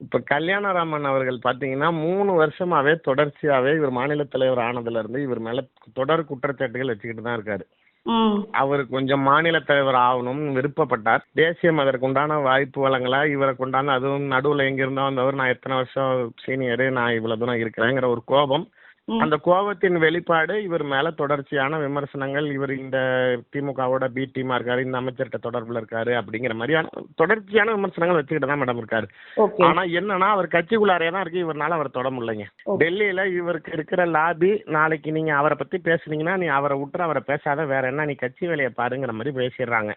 இப்ப கல்யாணராமன் அவர்கள் பாத்தீங்கன்னா மூணு வருஷமாவே தொடர்ச்சியாவே இவர் மாநில தலைவர் ஆனதுல இருந்து இவர் மேல தொடர் குற்றச்சாட்டுகள் வச்சுக்கிட்டு தான் இருக்காரு. அவர் கொஞ்சம் மாநில தலைவர் ஆகணும்னு விருப்பப்பட்டார். தேசியம் அதற்கு உண்டான வாய்ப்பு வழங்கல. இவரை கொண்டாந்து அதுவும் நடுவுல எங்க இருந்தோ வந்தவர் நான் எத்தனை வருஷம் சீனியரு நான் இவ்வளவு தூரம் இருக்கிறேங்கிற ஒரு கோபம். அந்த கோபத்தின் வெளிப்பாடு இவர் மேல தொடர்ச்சியான விமர்சனங்கள் இவர் இந்த திமுகவோட பி டீமா இருக்காரு இந்த அமைச்சர்கிட்ட தொடர்புல இருக்காரு அப்படிங்கிற மாதிரியான தொடர்ச்சியான விமர்சனங்கள் வச்சுக்கிட்டு தான் மேடம் இருக்காரு. ஆனா என்னன்னா அவர் கட்சிக்குள்ளாரே தான் இருக்கு இவர்னால அவர் தொட முடியலைங்க. டெல்லியில இவருக்கு இருக்கிற லாபி நாளைக்கு நீங்க அவரை பத்தி பேசுனீங்கன்னா நீ அவரை விட்டுற அவரை பேசாத வேற என்ன நீ கட்சி வேலையை பாருங்கிற மாதிரி பேசிடுறாங்க.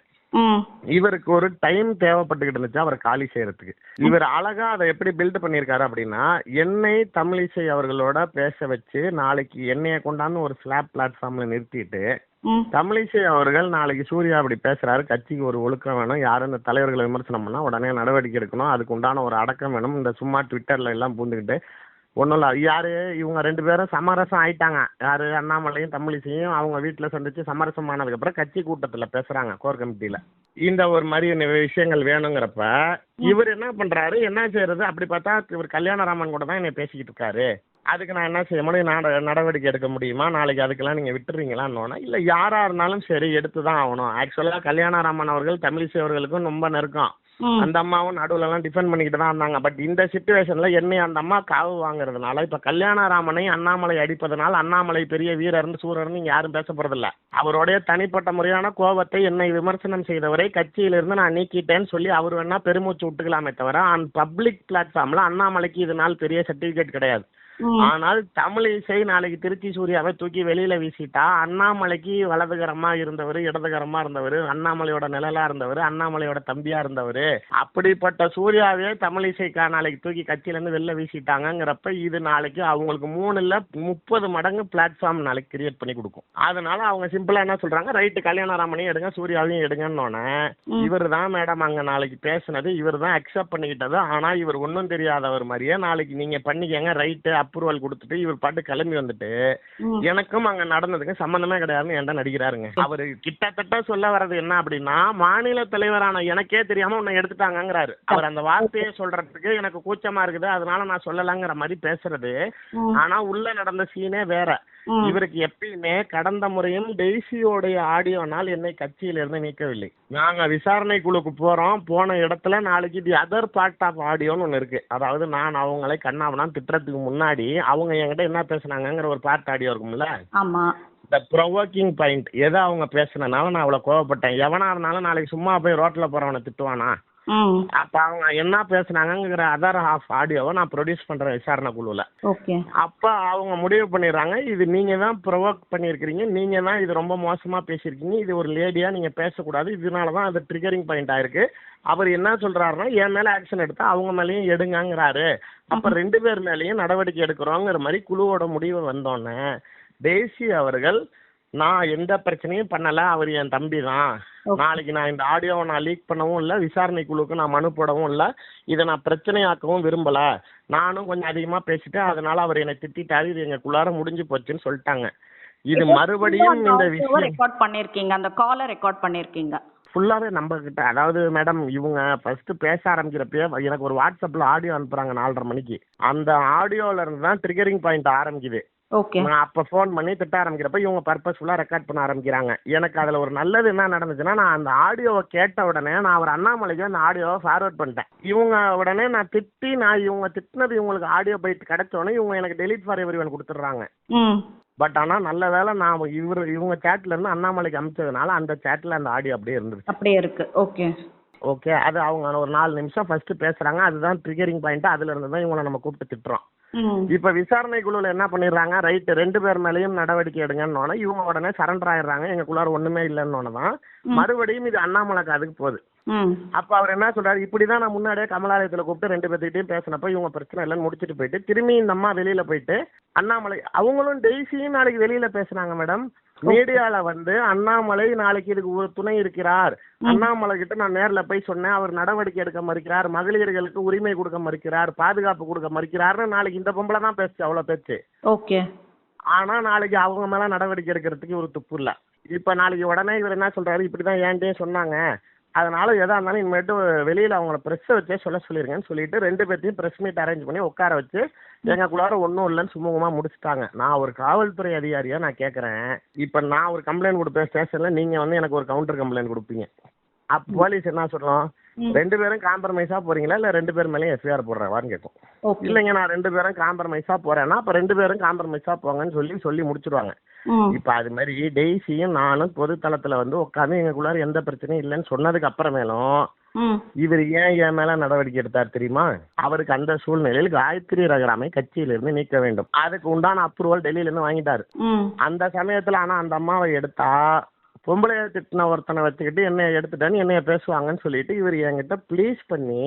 இவருக்கு ஒரு டைம் தேவைப்பட்டுக்கிட்டு இருந்துச்சு அவரை காலி செய்யறதுக்கு. இவர் அழகா அதை எப்படி பில்ட் பண்ணியிருக்காரு அப்படின்னா என்னை தமிழிசை அவர்களோட பேச வச்சு நாளைக்கு என்னைய கொண்டாந்து ஒரு ஸ்லாப் பிளாட்ஃபார்ம்ல நிறுத்திட்டு தமிழிசை அவர்கள் நாளைக்கு சூர்யா அப்படி பேசுறாரு கட்சிக்கு ஒரு ஒழுக்கம் வேணும் யாரும் இந்த தலைவர்களை விமர்சனம் பண்ணா உடனே நடவடிக்கை எடுக்கணும் அதுக்கு உண்டான ஒரு அடக்கம் வேணும் இந்த சும்மா ட்விட்டர்ல எல்லாம் பூந்துக்கிட்டு ஒன்றும் இல்லை யாரு? இவங்க ரெண்டு பேரும் சமரசம் ஆயிட்டாங்க. யாரு? அண்ணாமலையும் தமிழிசையும் அவங்க வீட்டில் சந்திச்சு சமரசமானதுக்கப்புறம் கட்சி கூட்டத்தில் பேசுறாங்க கோர் கமிட்டியில் இந்த ஒரு மாதிரி விஷயங்கள் வேணுங்கிறப்ப இவர் என்ன பண்றாரு? என்ன செய்யறது? அப்படி பார்த்தா இவர் கல்யாணராமன் கூட தான் என்னை பேசிக்கிட்டு இருக்காரு. அதுக்கு நான் என்ன செய்ய முடியும்? நட நடவடிக்கை எடுக்க முடியுமா? நாளைக்கு அதுக்கெல்லாம் நீங்க விட்டுறீங்களான்னு இல்லை யாரா இருந்தாலும் சரி எடுத்து தான் ஆகணும் ஆக்சுவலா கல்யாணராமன் அவர்கள் தமிழிசை அவர்களுக்கும் ரொம்ப நெருக்கம். அந்த அம்மாவும் நடுவுல எல்லாம் டிஃபெண்ட் பண்ணிக்கிட்டு தான் இருந்தாங்க. பட் இந்த சுச்சுவேஷன்ல என்னை அந்த அம்மா காவு வாங்குறதுனால இப்ப கல்யாணராமனை அண்ணாமலை அடிப்பதனால அண்ணாமலை பெரிய வீரர்னு சூரர்னு இங்க யாரும் பேச போறதில்ல அவருடைய தனிப்பட்ட முறையான கோபத்தை என்னை விமர்சனம் செய்தவரை கட்சியிலிருந்து நான் நீக்கிட்டேன்னு சொல்லி அவர் வேணா பெருமூச்சு விட்டுக்கலாமே தவிர ஆன் பப்ளிக் பிளாட்ஃபார்ம்ல அண்ணாமலைக்கு இதனால் பெரிய சர்டிபிகேட் கிடையாது. ஆனால் தமிழிசை நாளைக்கு திருச்சி சூர்யாவை தூக்கி வெளியில வீசிட்டா அண்ணாமலைக்கு வலதுகரமா இருந்தவர் இடதுகரமா இருந்தவர் அண்ணாமலையோட நிழலா இருந்தவர் அண்ணாமலையோட தம்பியா இருந்தவர். அப்படிப்பட்ட சூர்யாவே தமிழிசைக்கா நாளைக்கு தூக்கி கட்சியில இருந்து வெளில வீசிட்டாங்கங்கிறப்ப இது நாளைக்கு அவங்களுக்கு மூணு இல்ல முப்பது மடங்கு பிளாட்ஃபார்ம் நாளைக்கு கிரியேட் பண்ணி கொடுக்கும். அதனால அவங்க சிம்பிளா என்ன சொல்றாங்க? ரைட்டு கல்யாணராமனையும் எடுங்க சூர்யாவையும் எடுங்கன்னொன்னே ம். இவர் தான் மேடம் அங்க நாளைக்கு பேசுனது இவர் தான் அக்செப்ட் பண்ணிக்கிட்டது. ஆனா இவர் ஒன்றும் தெரியாதவர் மாதிரியே நாளைக்கு நீங்க பண்ணிக்கங்க ரைட்டு அப்ரூவல் கொடுத்துட்டு இவர் பாட்டு கிளம்பி வந்துட்டு எனக்கும் அங்க நடந்ததுக்கு சம்பந்தமே கிடையாதுன்னு என்கிட்ட நடிக்கிறாருங்க. அவரு கிட்டத்தட்ட சொல்ல வர்றது என்ன அப்படின்னா மாநில தலைவரான எனக்கே தெரியாம உன்னை எடுத்துட்டாங்கங்கிறாரு. அவர் அந்த வார்த்தையை சொல்றதுக்கு எனக்கு கூச்சமா இருக்குது அதனால நான் சொல்லலாங்கிற மாதிரி பேசுறது. ஆனா உள்ள நடந்த சீனே வேற. இவருக்கு எப்பயுமே கடந்த முறையும் டெய்ஸியோடைய ஆடியோனால் என்னை கட்சியில இருந்து நீக்கவில்லை. நாங்க விசாரணை குழுக்கு போறோம். போன இடத்துல நாளைக்கு தி அதர் பார்ட் ஆஃப் ஆடியோன்னு ஒன்று இருக்கு. அதாவது நான் அவங்களை கண்ணாவனா திட்டுறதுக்கு முன்னாடி அவங்க என்கிட்ட என்ன பேசுனாங்கங்கிற ஒரு பார்ட் ஆடியோ இருக்கும்ல? ஆமா. இந்த ப்ரொவோக்கிங் பாயிண்ட் எதை அவங்க பேசுனனால நான் அவ்வளோ கோவப்பட்டேன். எவனா இருந்தாலும் நாளைக்கு சும்மா போய் ரோட்ல போறவனை திட்டுவானா? அப்ப அவங்க என்ன பேசுனாங்கங்கிற அதர் ஹாஃப் ஆடியோவை நான் ப்ரொடியூஸ் பண்றேன் விசாரணை குழுவில் ஓகே. அப்ப அவங்க முடிவு பண்ணிடுறாங்க இது நீங்க தான் ப்ரொவோக் பண்ணியிருக்கிறீங்க நீங்க தான் இது ரொம்ப மோசமா பேசியிருக்கீங்க இது ஒரு லேடியா நீங்க பேசக்கூடாது இதனால தான் அது ட்ரிகரிங் பாயிண்ட் ஆயிருக்கு. அவர் என்ன சொல்றாருன்னா என் மேல ஆக்ஷன் எடுத்தா அவங்க மேலேயும் எடுங்கங்கிறாரு. அப்ப ரெண்டு பேர் மேலேயும் நடவடிக்கை எடுக்கிறோங்கிற மாதிரி குழுவோட முடிவு வந்தோன்னே தேசி அவர்கள் நான் எந்த பிரச்சனையும் பண்ணல. அவர் என் தம்பி தான் நாளைக்கு நான் இந்த ஆடியோவை நான் லீக் பண்ணவும் இல்லை விசாரணை குழுவுக்கு நான் மனு போடவும் இல்லை. இதை நான் பிரச்சனையாக்கவும் விரும்பல. நானும் கொஞ்சம் அதிகமாக பேசிட்டேன். அதனால அவர் என்னை திட்டாரு இது எங்களுக்குள்ளார முடிஞ்சு போச்சுன்னு சொல்லிட்டாங்க. இது மறுபடியும் இந்த விஷயம் ரெக்கார்ட் பண்ணிருக்கீங்க. அந்த காலை ரெக்கார்ட் பண்ணிருக்கீங்க. ஃபுல்லாகவே நம்ம கிட்ட அதாவது மேடம் இவங்க ஃபர்ஸ்ட் பேச ஆரம்பிக்கிறப்பயே எனக்கு ஒரு வாட்ஸ்அப்பில் ஆடியோ அனுப்புறாங்க நாலரை மணிக்கு. அந்த ஆடியோல இருந்து தான் ட்ரிகரிங் பாயிண்ட் ஆரம்பிக்குது. ஓகே. நான் அப்போ ஃபோன் பண்ணி திட்ட ஆரம்பிக்கிறப்ப இவங்க பர்பஸ்ஃபுல்லாக ரெக்கார்ட் பண்ண ஆரம்பிக்கிறாங்க. எனக்கு அதில் ஒரு நல்லது என்ன நடந்துச்சுன்னா நான் அந்த ஆடியோவை கேட்ட உடனே நான் அவர் அண்ணாமலைக்கு அந்த ஆடியோவை ஃபார்வர்ட் பண்ணிட்டேன். இவங்க உடனே நான் திட்டி நான் இவங்க திட்டினது இவங்களுக்கு ஆடியோ பைட் கிடைச்ச உடனே இவங்க எனக்கு டெலிட் ஃபார் எவ்ரி கொடுத்துட்றாங்க. ம். பட் ஆனால் நல்ல வேளை நான் இவர் இவங்க சேட்ல இருந்து அண்ணாமலைக்கு அனுப்பிச்சதுனால அந்த சேட்டில் அந்த ஆடியோ அப்படியே இருந்துருச்சு. அப்படியே இருக்கு. ஓகே. ஓகே அது அவங்க ஒரு நாலு நிமிஷம் ஃபர்ஸ்ட் பேசுறாங்க. அதுதான் ட்ரிகரிங் பாயிண்ட் அதுல இருந்து தான் இவங்களை நம்ம கூப்பிட்டு திட்டுறோம். இப்ப விசாரணை குழுல என்ன பண்ணிடுறாங்க? ரைட் ரெண்டு பேர் மேலயும் நடவடிக்கை எடுங்கன்னு இவங்க உடனே சரண்டர் ஆயிடுறாங்க. எங்களுக்குள்ளார ஒண்ணுமே இல்லைன்னு தான். மறுபடியும் இது அண்ணாமலைக்கு அதுக்கு போகுது. அப்ப அவர் என்ன சொல்றாரு? இப்படிதான் நான் முன்னாடியே கமலாலயத்துல கூப்பிட்டு ரெண்டு பேர்த்திட்டையும் பேசினப்ப இவங்க பிரச்சனை இல்லைன்னு முடிச்சிட்டு போயிட்டு திரும்பி இந்த அம்மா வெளியில போயிட்டு அண்ணாமலை அவங்களும் டெய்ஸியும் நாளைக்கு வெளியில பேசுனாங்க மேடம். மீடியால வந்து அண்ணாமலை நாளைக்கு இதுக்கு ஒரு துணை இருக்கிறார். அண்ணாமலை கிட்ட நான் நேர்ல போய் சொன்னேன். அவர் நடவடிக்கை எடுக்க மறுக்கிறார். மகளிர்களுக்கு உரிமை கொடுக்க மறுக்கிறார். பாதுகாப்பு கொடுக்க மறுக்கிறார்னு நாளைக்கு இந்த பொம்பளை தான் பேசுச்சு அவ்வளவு பேச்சு. ஓகே. ஆனா நாளைக்கு அவங்க மேல நடவடிக்கை எடுக்கிறதுக்கு ஒரு துப்பு இல்ல. இப்ப நாளைக்கு உடனே இவர் என்ன சொல்றாரு? இப்படிதான் ஏன்டே சொன்னாங்க. அதனால எதா இருந்தாலும் இனிமேட்டு வெளியில அவங்கள ப்ரெஸ்ஸை வச்சே சொல்ல சொல்லிருங்கன்னு சொல்லிட்டு ரெண்டு பேர்த்தையும் ப்ரெஸ் மீட் அரேஞ்ச் பண்ணி உட்கார வச்சு எங்களுக்குள்ளார ஒன்றும் இல்லைன்னு சுமூகமாக முடிச்சிட்டாங்க. நான் ஒரு காவல்துறை அதிகாரியா நான் கேட்குறேன் இப்போ நான் ஒரு கம்ப்ளைண்ட் கொடுப்பேன் ஸ்டேஷனில் நீங்கள் வந்து எனக்கு ஒரு கவுண்டர் கம்ப்ளைண்ட் கொடுப்பீங்க. அப்போ போலீஸ் என்ன சொல்லும்? ம். ரெண்டு பேரும் காம்ப்ரமைஸாக போறீங்களா? இல்லை ரெண்டு பேர் மேலேயும் எஃப்ஐஆர் போடுறவான்னு கேட்கும் இல்லைங்க நான் ரெண்டு பேரும் காம்ப்ரமைஸாக போறேன்னா அப்போ ரெண்டு பேரும் காம்ப்ரமைஸாக போங்கன்னு சொல்லி சொல்லி முடிச்சிடுவாங்க ம். இப்போ அது மாதிரி டெய்ஸியும் நானும் பொதுத்தளத்தில் வந்து உட்காந்து எங்களுக்குள்ளார எந்த பிரச்சனையும் இல்லைன்னு சொன்னதுக்கு அப்புறமேலும் இவர் ஏன் என் மேல நடவடிக்கை எடுத்தார் தெரியுமா? அவருக்கு அந்த சூழ்நிலையில் காயத்ரி ரகராமை கட்சியிலிருந்து நீக்க வேண்டும். அதுக்கு உண்டான அப்ரூவல் டெல்லியில இருந்து வாங்கிட்டாரு அந்த சமயத்துல ஆனா அந்த அம்மாவை எடுத்தா பொம்பளைய திட்டின ஒருத்தனை வச்சுக்கிட்டு என்னைய எடுத்துட்டேன்னு என்னைய பேசுவாங்கன்னு சொல்லிட்டு இவர் என்கிட்ட ப்ளீஸ் பண்ணி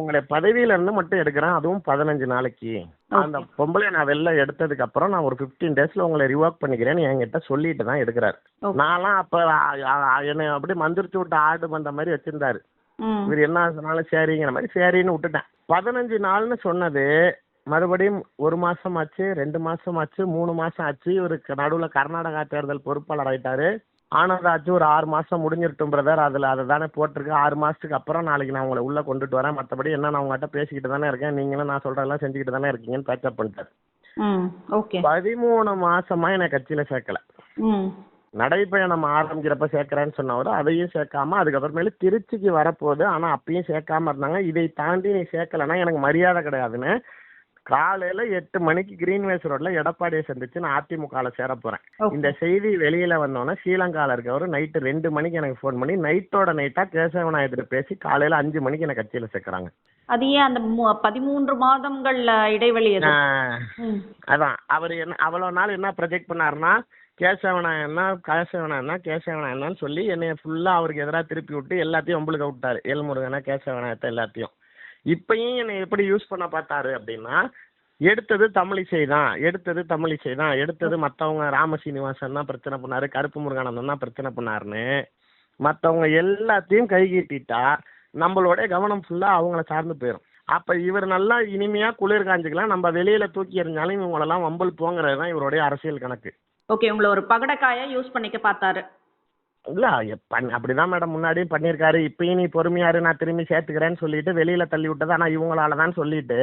உங்களை பதவியில இருந்து மட்டும் எடுக்கிறேன். அதுவும் பதினஞ்சு நாளைக்கு. அந்த பொம்பளை நான் வெளில எடுத்ததுக்கு அப்புறம் நான் ஒரு ஃபிஃப்டீன் டேஸ்ல உங்களை ரிவோக் பண்ணிக்கிறேன்னு என்கிட்ட சொல்லிட்டு தான் எடுக்கிறாரு. நான்லாம் அப்ப என்னை அப்படியே மந்திரிச்சு விட்டு ஆடு வந்த மாதிரி வச்சிருந்தாரு. இவர் என்ன சொன்னாலும் சரிங்கிற மாதிரி சரின்னு விட்டுட்டேன். பதினஞ்சு நாள்னு சொன்னது மறுபடியும் ஒரு மாசம் ஆச்சு ரெண்டு மாசம் ஆச்சு மூணு மாசம் ஆச்சு. இவருக்கு நடுவுல கர்நாடகா தேர்தல் பொறுப்பாளர் ஆயிட்டாரு. ஆனதாச்சு ஒரு ஆறு மாசம் முடிஞ்சிருட்டும் பிரதர் அதுல அதை தானே போட்டிருக்கு. ஆறு மாசத்துக்கு அப்புறம் நாளைக்கு நான் உங்களை உள்ள கொண்டுட்டு வரேன். மற்றபடி என்ன நான் உங்கள்கிட்ட பேசிக்கிட்டு தானே இருக்கேன். நீங்களும் நான் சொல்றதெல்லாம் செஞ்சுக்கிட்டு தானே இருக்கீங்கன்னு பேச்சப் பண்ணிட்டாரு. பதிமூணு மாசமா என்னை கட்சியில சேர்க்கல. நடைப்பயணம் ஆரம்பிக்கிறப்ப சேர்க்கறேன்னு சொன்னவர் அதையும் சேர்க்காம அதுக்கப்புறமேலு திருச்சிக்கு வரப்போகுது. ஆனா அப்பயும் சேர்க்காம இருந்தாங்க. இதை தாண்டி நீ சேர்க்கலன்னா எனக்கு மரியாதை கிடையாதுன்னு காலையில எட்டு மணிக்கு கிரீன்வேஸ் ரோட்ல எடப்பாடியை சந்திச்சு நான் அதிமுகல சேர போறேன். இந்த செய்தி வெளியில வந்தோடனே ஸ்ரீலங்கால இருக்கவர் நைட்டு ரெண்டு மணிக்கு எனக்கு ஃபோன் பண்ணி நைட்டோட நைட்டா கேசவநாயகர் பேசி காலையில அஞ்சு மணிக்கு எனக்கு கட்சியில சேர்க்கறாங்க. அது ஏன் அந்த பதிமூன்று மாதங்கள் இடைவெளி அதான் அவர் என்ன அவ்வளோ நாள் என்ன ப்ரொஜெக்ட் பண்ணாருன்னா கேசவனாயன்னா கேசவனாயன்னா கேசவனாயன்னு சொல்லி என்னைய ஃபுல்லாக அவருக்கு எதிராக திருப்பி விட்டு எல்லாத்தையும் உங்களுக்கு விட்டாரு. எல்முருகனை கேசவனாயத்தை எல்லாத்தையும். இப்பயும் என்னை எப்படி யூஸ் பண்ண பார்த்தாரு அப்படின்னா எடுத்தது தமிழிசை தான். எடுத்தது தமிழிசை தான். எடுத்தது மற்றவங்க ராம சீனிவாசன் தான் பிரச்சனை பண்ணாரு கருப்பு முருகானந்தம் தான் பிரச்சனை பண்ணாருன்னு. மற்றவங்க எல்லாத்தையும் கைகீட்டிட்டா நம்மளோட கவனம் ஃபுல்லாக அவங்கள சார்ந்து போயிடும் அப்போ இவர் நல்லா இனிமையாக குளிர் காஞ்சிக்கலாம். நம்ம வெளியில தூக்கி எறிஞ்சாலும் இவங்களெல்லாம் வம்பல் போங்கிறது தான் இவருடைய அரசியல் கணக்கு. ஓகே உங்களை ஒரு பகடக்காயா யூஸ் பண்ணிக்க பார்த்தாரு. இல்ல பண்ண அப்படிதான் மேடம். முன்னாடியும் பண்ணியிருக்காரு. இப்பயும் நீ பொறுமையாரு நான் திரும்பி சேர்த்துக்கிறேன்னு சொல்லிட்டு வெளியில தள்ளி விட்டது ஆனா இவங்களால தான் சொல்லிட்டு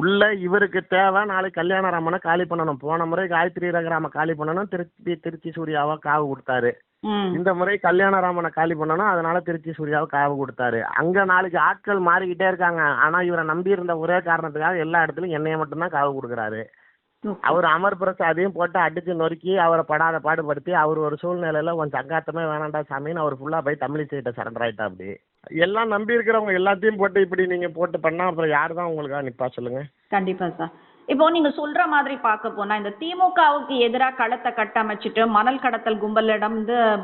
உள்ள இவருக்கு தேவை நாளைக்கு கல்யாணராமனை காலி பண்ணணும். போன முறை காயத்ரி ரகராம காலி பண்ணணும். திருச்சி திருச்சி சூர்யாவை காவு கொடுத்தாரு. இந்த முறை கல்யாணராமனை காலி பண்ணணும். அதனால திருச்சி சூர்யாவை காவு கொடுத்தாரு. அங்க நாளைக்கு ஆட்கள் மாறிக்கிட்டே இருக்காங்க. ஆனா இவரை நம்பி இருந்த ஒரே காரணத்துக்காக எல்லா இடத்துலயும் என்னைய மட்டும்தான் காவு கொடுக்குறாரு. அவர் அமர் பிரசாதையும் போட்டு அடிச்சு நொறுக்கி அவரை படாத பாடுபடுத்தி அவர் ஒரு சூழ்நிலையில உன் சங்காத்தமே வேணாண்டா சாமின்னு அவர் ஃபுல்லா போய் தமிழிசைகிட்ட சரண்டர் ஆயிட்டா அப்படி. எல்லாம் நம்பி இருக்கிறவங்க எல்லாத்தையும் போட்டு இப்படி நீங்க போட்டு பண்ணா அப்புறம் யாரு தான் உங்களுக்காக நிப்பா சொல்லுங்க? கண்டிப்பா சார். இப்போ நீங்க சொல்ற மாதிரி பார்க்க போனா இந்த திமுகவுக்கு எதிராக களத்தை கட்டமைச்சிட்டு மணல் கடத்தல் கும்பலிடம்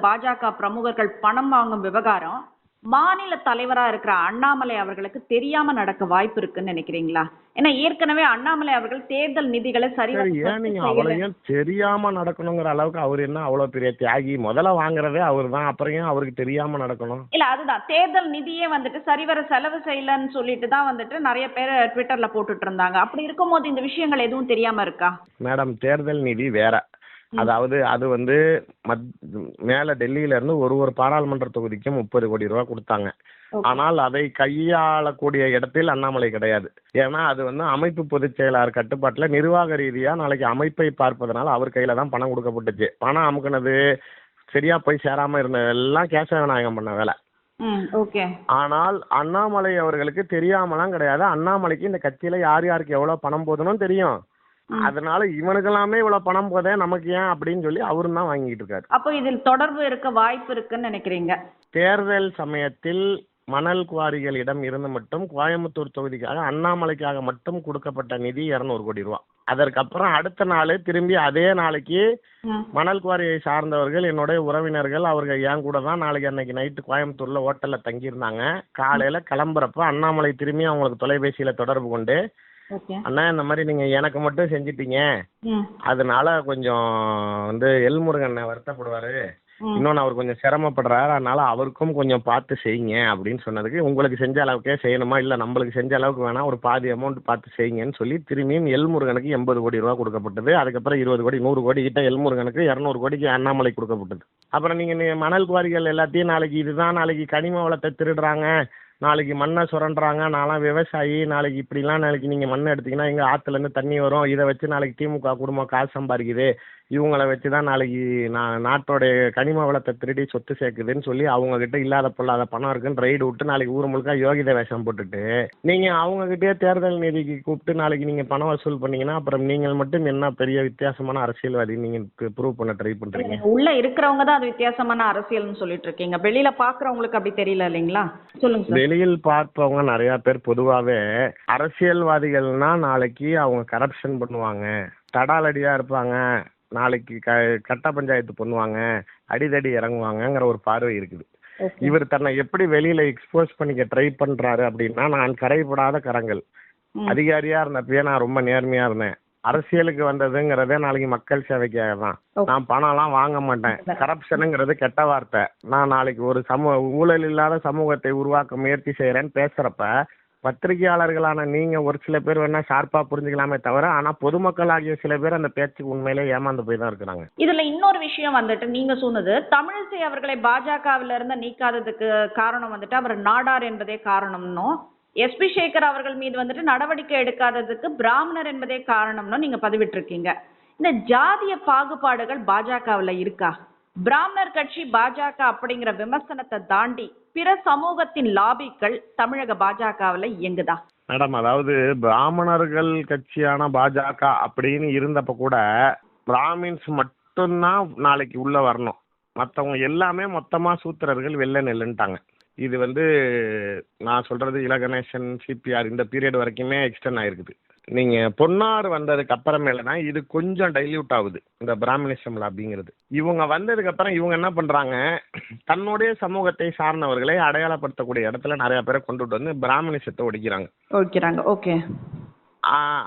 பாஜக பிரமுகர்கள் பணம் வாங்கும் விவகாரம் மாநில தலைவரா இருக்கிற அண்ணாமலை அவர்களுக்கு தெரியாம நடக்க வாய்ப்பு இருக்குன்னு நினைக்கிறீங்களா? ஏன்னா ஏற்கனவே அண்ணாமலை அவர்கள் தேர்தல் நிதிகளை சரிவர சரி ஏன் நீங்க செலவு அவ்வளவு செய்யல. ஏன் தெரியாம நடக்கணுங்கிற அளவுக்கு அவர் என்ன அவ்வளவு பெரிய தியாகி? முதல்ல வாங்குறதே அவர் தான் அப்புறம் ஏன் அவருக்கு தெரியாம நடக்கணும்? இல்ல அதுதான். தேர்தல் நிதியே வந்துட்டு சரிவர செலவு செய்யலன்னு சொல்லிட்டு தான் வந்துட்டு நிறைய பேர் ட்விட்டர்ல போட்டுட்டு இருந்தாங்க. அப்படி இருக்கும்போது இந்த விஷயங்கள் எதுவும் தெரியாம இருக்கா? மேடம் தேர்தல் நிதி வேற. அதாவது அது வந்து மத் மேல டெல்லியில இருந்து ஒரு ஒரு பாராளுமன்ற தொகுதிக்கும் முப்பது கோடி ரூபாய் கொடுத்தாங்க. ஆனால் அதை கையாளக்கூடிய இடத்தில் அண்ணாமலை கிடையாது. ஏன்னா அது வந்து அமைப்பு பொதுச் செயலாளர் கட்டுப்பாட்டுல நிர்வாக ரீதியா நாளைக்கு அமைப்பை பார்ப்பதனால அவர் கையில தான் பணம் கொடுக்கப்பட்டுச்சு. பணம் அமுக்குனது சரியா போய் சேராம இருந்ததெல்லாம் கேசவநாயகம் பண்ண வேலை. ஆனால் அண்ணாமலை அவர்களுக்கு தெரியாமலாம் கிடையாது. அண்ணாமலைக்கு இந்த கட்சியில யார் யாருக்கு எவ்வளவு பணம் போதுன்னு தெரியும். அதனால இவனுக்கெல்லாமே இவ்வளவு பணம் போதே நமக்கு ஏன் அப்படின்னு சொல்லி அவரும் தான் வாங்கிட்டு இருக்காரு. அப்போ இதில் தொடர்பு இருக்க வாய்ப்பு இருக்குன்னு நினைக்கிறீங்க? தேர்தல் சமயத்தில் மணல் குவாரிகளிடம் இருந்து மட்டும் கோயம்புத்தூர் தொகுதிக்காக அண்ணாமலைக்காக மட்டும் கொடுக்கப்பட்ட நிதி இரநூறு கோடி ரூபா. அதற்கப்புறம் அடுத்த நாள் திரும்பி அதே நாளைக்கு மணல் குவாரியை சார்ந்தவர்கள் என்னுடைய உறவினர்கள் அவர்கள் என் கூட தான் நாளைக்கு அன்னைக்கு நைட்டு கோயம்புத்தூர்ல ஹோட்டல்ல தங்கியிருந்தாங்க. காலையில கிளம்புறப்ப அண்ணாமலை திரும்பி அவங்களுக்கு தொலைபேசியில தொடர்பு கொண்டு அண்ணா இந்த மாதிரி நீங்க எனக்கு மட்டும் செஞ்சிட்டீங்க. அதனால கொஞ்சம் வந்து எல்முருகன் வருத்தப்படுவாரு. ம். இன்னொன்று அவர் கொஞ்சம் சிரமப்படுறாரு. அதனால அவருக்கும் கொஞ்சம் பார்த்து செய்யுங்க அப்படின்னு சொன்னதுக்கு உங்களுக்கு செஞ்ச அளவுக்கே செய்யணுமா? இல்லை நம்மளுக்கு செஞ்ச அளவுக்கு வேணா ஒரு பாதி அமௌண்ட் பார்த்து செய்யுங்கன்னு சொல்லி திரும்பியும் எல்முருகனுக்கு எண்பது கோடி ரூபா கொடுக்கப்பட்டது. அதுக்கப்புறம் இருபது கோடி நூறு கோடி கிட்ட எல்முருகனுக்கு இரநூறு கோடிக்கு அண்ணாமலை கொடுக்கப்பட்டது. அப்புறம் நீங்கள் மணல் குவாரிகள் எல்லாத்தையும் நாளைக்கு இதுதான் நாளைக்கு கனிம வளத்தை திருடுறாங்க. நாளைக்கு மண்ணை சுரண்டுறாங்க நான்லாம் விவசாயி நாளைக்கு இப்படிலாம் நாளைக்கு நீங்கள் மண்ணை எடுத்தீங்கன்னா எங்கள் ஆற்றுலேருந்து தண்ணி வரும். இதை வச்சு நாளைக்கு திமுக குடும்பம் காசு சம்பாதிக்குது. இவங்கள வச்சு தான் நாளைக்கு நான் நாட்டோடைய கனிம வளத்தை திருடி சொத்து சேர்க்குதுன்னு சொல்லி அவங்க கிட்ட இல்லாத பொல்லாத பணம் இருக்குன்னு ரைடு விட்டு நாளைக்கு ஊர் முழுக்க யோகித வேஷம் போட்டுட்டு நீங்கள் அவங்ககிட்டயே தேர்தல் நிதிக்கு கூப்பிட்டு நாளைக்கு நீங்கள் பணம் வசூல் பண்ணீங்கன்னா அப்புறம் நீங்கள் மட்டும் என்ன பெரிய வித்தியாசமான அரசியல்வாதி நீங்கள் ப்ரூவ் பண்ண ட்ரை பண்ணுறீங்க உள்ள இருக்கிறவங்க தான் அது வித்தியாசமான அரசியல்னு சொல்லிட்டு இருக்கீங்க. வெளியில பாக்குறவங்களுக்கு அப்படி தெரியல இல்லைங்களா? சொல்லுங்க சார் வெளியில் பார்ப்பவங்க நிறைய பேர் பொதுவாகவே அரசியல்வாதிகள்னா நாளைக்கு அவங்க கரப்ஷன் பண்ணுவாங்க. தடாலடியாக இருப்பாங்க. நாளைக்கு க கட்ட பஞ்சாயத்து பண்ணுவாங்க. அடிதடி இறங்குவாங்கங்கிற ஒரு பார்வை இருக்குது. இவர் தன்னை எப்படி வெளியில எக்ஸ்போஸ் பண்ணிக்க ட்ரை பண்றாரு அப்படின்னா நான் கரைபடாத கரங்கள். அதிகாரியா இருந்தப்பயே நான் ரொம்ப நேர்மையா இருந்தேன். அரசியலுக்கு வந்ததுங்கிறதே நாளைக்கு மக்கள் சேவைக்காக தான். நான் பணம்லாம் வாங்க மாட்டேன். கரப்ஷனுங்கிறது கெட்ட வார்த்தை. நான் நாளைக்கு ஒரு சமூக ஊழல் இல்லாத சமூகத்தை உருவாக்க முயற்சி செய்யறேன்னு பேசுறப்ப பத்திரிகையாளர்களான நீங்க ஒரு சில பேர் வேணா ஷார்ப்பா புரிஞ்சுக்கலாமே தவிர ஆனா பொதுமக்கள் ஆகிய சில பேர் அந்த பேச்சுக்கு உண்மையிலே ஏமாந்து போய் தான் இருக்கிறாங்க. இதுல இன்னொரு விஷயம் வந்துட்டு நீங்க சொன்னது தமிழிசை அவர்களை பாஜகவில இருந்து நீக்காததுக்கு காரணம் வந்துட்டு அவர் நாடார் என்பதே காரணம்னும் எஸ்பி சேகர் அவர்கள் மீது வந்துட்டு நடவடிக்கை எடுக்காததுக்கு பிராமணர் என்பதே காரணம்னு நீங்க பதிவிட்டிருக்கீங்க. இந்த ஜாதிய பாகுபாடுகள் பாஜகவுல இருக்கா? பிராமணர் கட்சி பாஜக அப்படிங்கிற விமர்சனத்தை தாண்டி பிற சமூகத்தின் லாபிக்கள் தமிழக பாஜகவுல இயங்குதா? மேடம் அதாவது பிராமணர்கள் கட்சியான பாஜக அப்படின்னு இருந்தப்ப கூட பிராமின்ஸ் மட்டும்தான் நாளைக்கு உள்ள வரணும். மற்றவங்க எல்லாமே மொத்தமா சூத்திரர்கள் வெளில நெல்லுன்ட்டாங்க. இது வந்து நான் சொல்றது இலகணேசன் சிபிஆர் இந்த பீரியட் வரைக்குமே எக்ஸ்டெண்ட் ஆயிருக்குது. நீங்க பொன்னார் வந்ததுக்கு அப்புறமேல தான் இது கொஞ்சம் டைல்யூட் ஆகுது இந்த பிராமணிசம்ல அப்படிங்கிறது இவங்க வந்ததுக்கு அப்புறம் இவங்க என்ன பண்றாங்க தன்னுடைய சமூகத்தை சார்ந்தவர்களை அடையாளப்படுத்தக்கூடிய இடத்துல நிறைய பேரை கொண்டுட்டு வந்து பிராமணிசத்தை ஒடிக்கிறாங்க ஓகே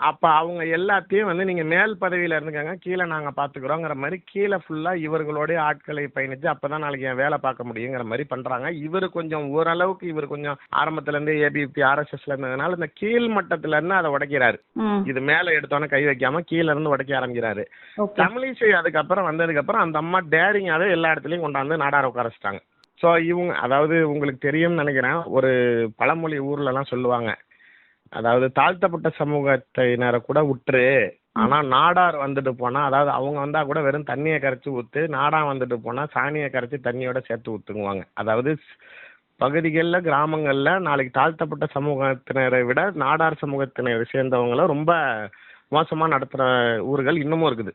அப்ப அவங்க எல்லாத்தையும் வந்து நீங்க மேல் பதவியில இருந்துக்கங்க. கீழே நாங்க பாத்துக்கிறோங்கிற மாதிரி கீழே ஃபுல்லா இவர்களுடைய ஆட்களை பயணிச்சு அப்பதான் நாளைக்கு என் வேலை பார்க்க முடியுங்கிற மாதிரி பண்றாங்க. இவர் கொஞ்சம் ஓரளவுக்கு இவர் கொஞ்சம் ஆரம்பத்துல இருந்து ஏபிபி ஆர்எஸ்எஸ்ல இருந்ததுனால இந்த கீழ் மட்டத்துல இருந்து அதை உடைக்கிறாரு. இது மேல எடுத்தோன்னே கை வைக்காம கீழ இருந்து உடைக்க ஆரம்பிக்கிறாரு. தமிழிசை அதுக்கப்புறம் வந்ததுக்கு அப்புறம் அந்த அம்மா டேரிங்காவே எல்லா இடத்துலயும் கொண்டாந்து நாடார உட்கார வச்சிட்டாங்க ஸோ இவங்க அதாவது உங்களுக்கு தெரியும்னு நினைக்கிறேன் ஒரு பழமொழி ஊர்ல எல்லாம் சொல்லுவாங்க. அதாவது தாழ்த்தப்பட்ட சமூகத்தினரை கூட விட்டுரு ஆனா நாடார் வந்துட்டு போனா அதாவது அவங்க வந்தா கூட வெறும் தண்ணியை கரைச்சி ஊத்து நாடா வந்துட்டு போனா சாணியை கரைச்சி தண்ணியோட சேர்த்து ஊத்துங்குவாங்க. அதாவது பகுதிகளில் கிராமங்கள்ல நாளைக்கு தாழ்த்தப்பட்ட சமூகத்தினரை விட நாடார் சமூகத்தினரை சேர்ந்தவங்கள ரொம்ப மோசமா நடத்துற ஊர்கள் இன்னமும் இருக்குது.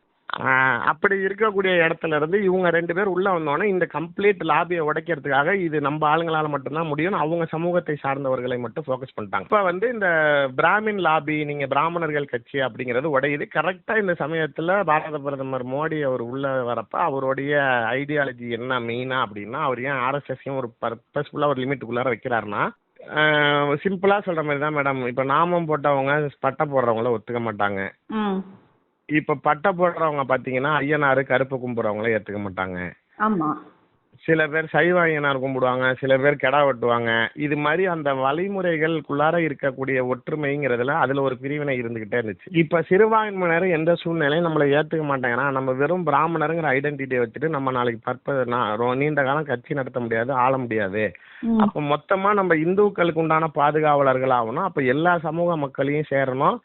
அப்படி இருக்கக்கூடிய இடத்துல இருந்து இவங்க ரெண்டு பேர் உள்ள வந்தோடனே இந்த கம்ப்ளீட் லாபியை உடைக்கிறதுக்காக இது நம்ம ஆளுங்களால மட்டும்தான் முடியும்னு அவங்க சமூகத்தை சார்ந்தவர்களை மட்டும் ஃபோக்கஸ் பண்ணிட்டாங்க. இப்போ வந்து இந்த பிராமின் லாபி நீங்க பிராமணர்கள் கட்சி அப்படிங்கிறது உடையுது. கரெக்டாக இந்த சமயத்தில் பாரத பிரதமர் மோடி அவர் உள்ள வரப்ப அவருடைய ஐடியாலஜி என்ன மெயினா அப்படின்னா அவர் ஏன் ஆர்எஸ்எஸ்ஸையும் ஒரு பர்பஸ்ஃபுல்லாக ஒரு லிமிட்டுக்குள்ளார வைக்கிறாருன்னா சிம்பிளா சொல்ற மாதிரி தான் மேடம் இப்போ நாமம் போட்டவங்க பட்டை போடுறவங்கள ஒத்துக்க மாட்டாங்க. இப்போ பட்டை போடுறவங்க பார்த்தீங்கன்னா ஐயனாரு கருப்பு கும்பிட்றவங்கள ஏற்றுக்க மாட்டாங்க. ஆமா. சில பேர் சைவ ஐயனார் கும்பிடுவாங்க சில பேர் கெடா வெட்டுவாங்க. இது மாதிரி அந்த வழிமுறைகளுக்குள்ளார இருக்கக்கூடிய ஒற்றுமைங்கிறதுல அதில் ஒரு பிரிவினை இருந்துக்கிட்டே இருந்துச்சு. இப்போ சிறுபான்மையினர் எந்த சூழ்நிலையும் நம்மளை ஏற்றுக்க மாட்டாங்கன்னா நம்ம வெறும் பிராமணருங்கிற ஐடென்டிட்டியை வச்சுட்டு நம்ம நாளைக்கு பற்ப நான் ரொ- நீண்ட காலம் கட்சி நடத்த முடியாது ஆள முடியாது. அப்போ மொத்தமாக நம்ம இந்துக்களுக்கு உண்டான பாதுகாவலர்கள் ஆகணும் அப்போ எல்லா சமூக மக்களையும் சேரணும்.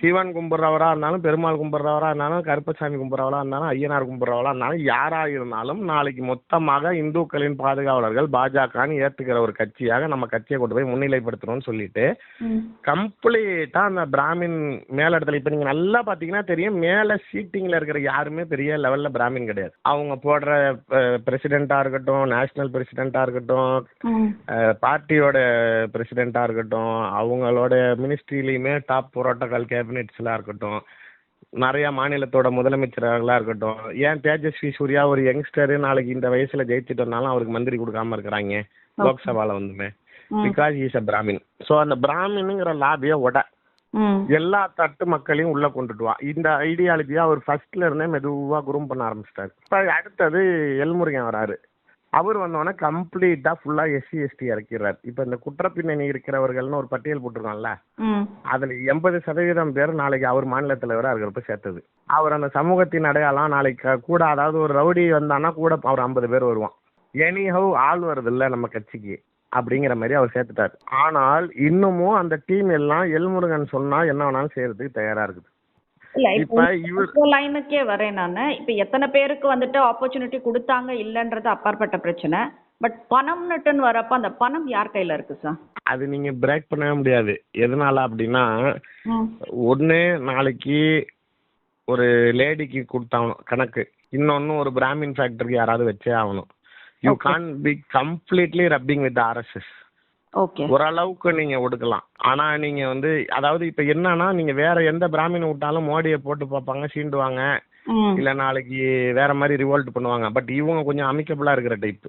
சிவன் கும்பிட்றவரா இருந்தாலும் பெருமாள் கும்பிட்றவரா இருந்தாலும் கருப்பசாமி கும்பிட்றவரா இருந்தாலும் ஐயனார் கும்பிட்றவரா இருந்தாலும் யாரா இருந்தாலும் நாளைக்கு மொத்தமாக இந்துக்களின் பாதுகாவலர்கள் பாஜகன்னு ஏத்துக்கிற ஒரு கட்சியாக நம்ம கட்சியை கொண்டு போய் முன்னிலைப்படுத்தணும்னு சொல்லிட்டு கம்ப்ளீட்டா அந்த பிராமின் மேல இடத்துல இப்ப நீங்க நல்லா பாத்தீங்கன்னா தெரியும் மேல சீட்டிங்ல இருக்கிற யாருமே பெரிய லெவல்ல பிராமின் கிடையாது. அவங்க போடுற பிரசிடென்ட்டா இருக்கட்டும் நேஷனல் பிரசிடென்ட்டா இருக்கட்டும் பார்ட்டியோட பிரசிடெண்ட்டாக இருக்கட்டும் அவங்களோட மினிஸ்ட்ரிலையுமே டாப் புரோட்டோகால் கேபினெட்ஸ்லாம் இருக்கட்டும் நிறைய மாநிலத்தோட முதலமைச்சர்களாக இருக்கட்டும். ஏன் தேஜஸ்வி சூர்யா ஒரு யங்ஸ்டரு நாளைக்கு இந்த வயசுல ஜெயிச்சுட்டு வந்தாலும் அவருக்கு மந்திரி கொடுக்காம இருக்கிறாங்க. லோக்சபால வந்துமே. Because is a Brahmin so அந்த பிராமினுங்கிற லாபியை உட எல்லா தட்டு மக்களையும் உள்ள கொண்டுட்டு வா. இந்த ஐடியாலஜியா அவர் ஃபர்ஸ்ட்ல இருந்தே மெதுவா குரூம் பண்ண ஆரம்பிச்சிட்டாரு. இப்ப அடுத்தது எல்முருகன் வராரு. அவர் வந்தோடனே கம்ப்ளீட்டா ஃபுல்லா எஸ்சி எஸ்டி இறக்கிறார் இப்ப இந்த குற்ற பின்னணி இருக்கிறவர்கள்னு ஒரு பட்டியல் போட்டிருக்கான்ல ம். அதுல எண்பது சதவீதம் பேர் நாளைக்கு அவர் மாநில தலைவராக இருக்கிறப்ப சேர்த்தது. அவர் அந்த சமூகத்தின் அடையாளம் நாளைக்கு கூட அதாவது ஒரு ரவுடி வந்தான்னா கூட அவர் ஐம்பது பேர் வருவான். எனி ஹவ் ஆள் வருது இல்ல நம்ம கட்சிக்கு அப்படிங்கிற மாதிரி அவர் சேர்த்துட்டார். ஆனால் இன்னமும் அந்த டீம் எல்லாம் எல்முருகன் சொன்னா என்ன வேணாலும் செய்யறதுக்கு தயாரா இருக்குது. இப்போ லைனுக்கே வரேன் நானு. இப்போ எத்தனை பேருக்கு வந்துட்டு ஆப்பர்ச்சுனிட்டி கொடுத்தாங்க இல்லைன்றது அப்பாற்பட்ட பிரச்சனை. பட் பணம்னுட்டுன்னு வரப்ப அந்த பணம் யார் கையில இருக்கு சார் அது நீங்க பிரேக் பண்ணவே முடியாது. எதனால அப்படின்னா ஒண்ணு நாளைக்கு ஒரு லேடிக்கு கொடுத்தாகணும் கணக்கு. இன்னொன்னு ஒரு பிராமின் ஃபேக்டரிக்கு யாராவது வச்சே ஆகணும். You. Can be completely rubbing with RSS okay. ஓரளவுக்கு நீங்க ஒடுக்கலாம். ஆனா நீங்க வந்து அதாவது இப்ப என்னன்னா நீங்க வேற எந்த பிராமின் விட்டாலும் மோடியை போட்டு பார்ப்பாங்க சீண்டுவாங்க. இல்ல நாளைக்கு வேற மாதிரி ரிவோல்ட் பண்ணுவாங்க. பட் இவங்க கொஞ்சம் அமிக்கபிளா இருக்கிற டைப்